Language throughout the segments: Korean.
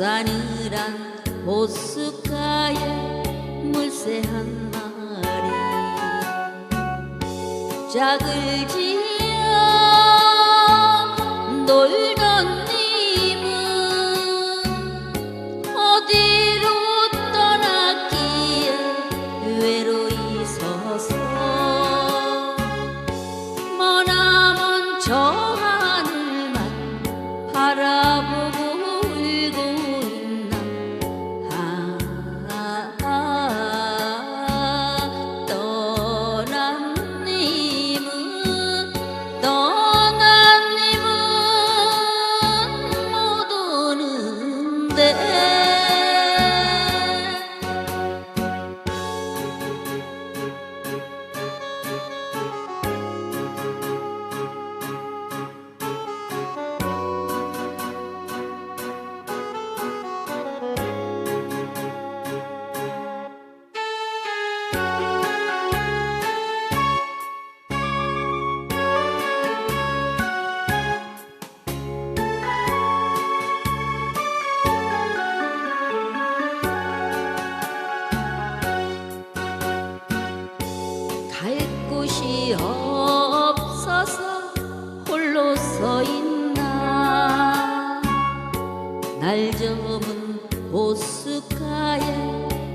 싸늘한 호숫가에 물새 한 마리 짝을 지어 놀던 님은 어디로 떠났기에 외로이 서서 머나먼 저 하늘만 바라 갈 곳이 없어서 홀로 서 있나. 날 저문 호숫가에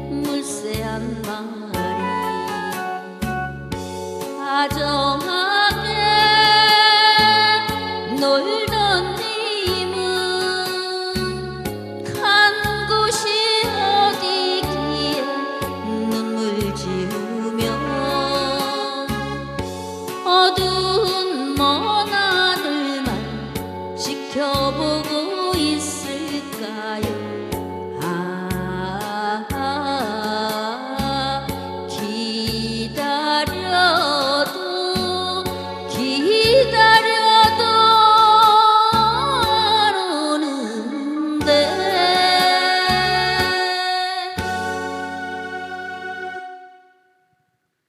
물새 한 마리 다정하 먼 하늘만 지켜보고 있을까요?